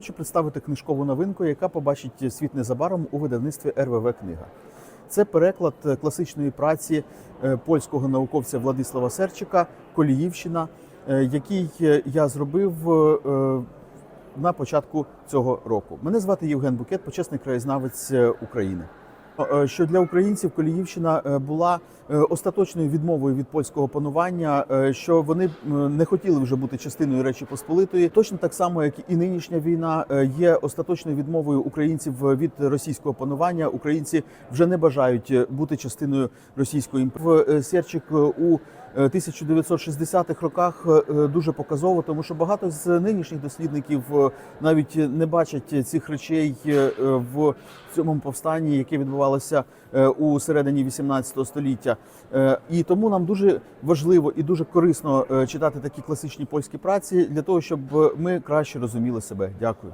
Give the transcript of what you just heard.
Хочу представити книжкову новинку, яка побачить світ незабаром у видавництві РВВ Книга. Це переклад класичної праці е, польського науковця Владислава Серчика Коліївщина, е, який е, я зробив на початку цього року. Мене звати Євген Букет, почесний краєзнавець України. Е, Що для українців Коліївщина е, була е, остаточною відмовою від польського панування, е, що вони не хотіли вже бути частиною Речі Посполитої. Точно так само, як і нинішня війна, е, є остаточною відмовою українців від російського панування. Українці вже не бажають е, бути частиною російської імперії. В, е, Серчик е, у е, 1960-х роках е, е, дуже показово, тому що багато з нинішніх дослідників е, навіть не бачать цих речей е, е, в цьому повстанні, яке відбувалося е, у середині 18 століття. Е, І тому нам дуже важливо і дуже корисно е, читати такі класичні польські праці для того, щоб ми краще розуміли себе. Дякую.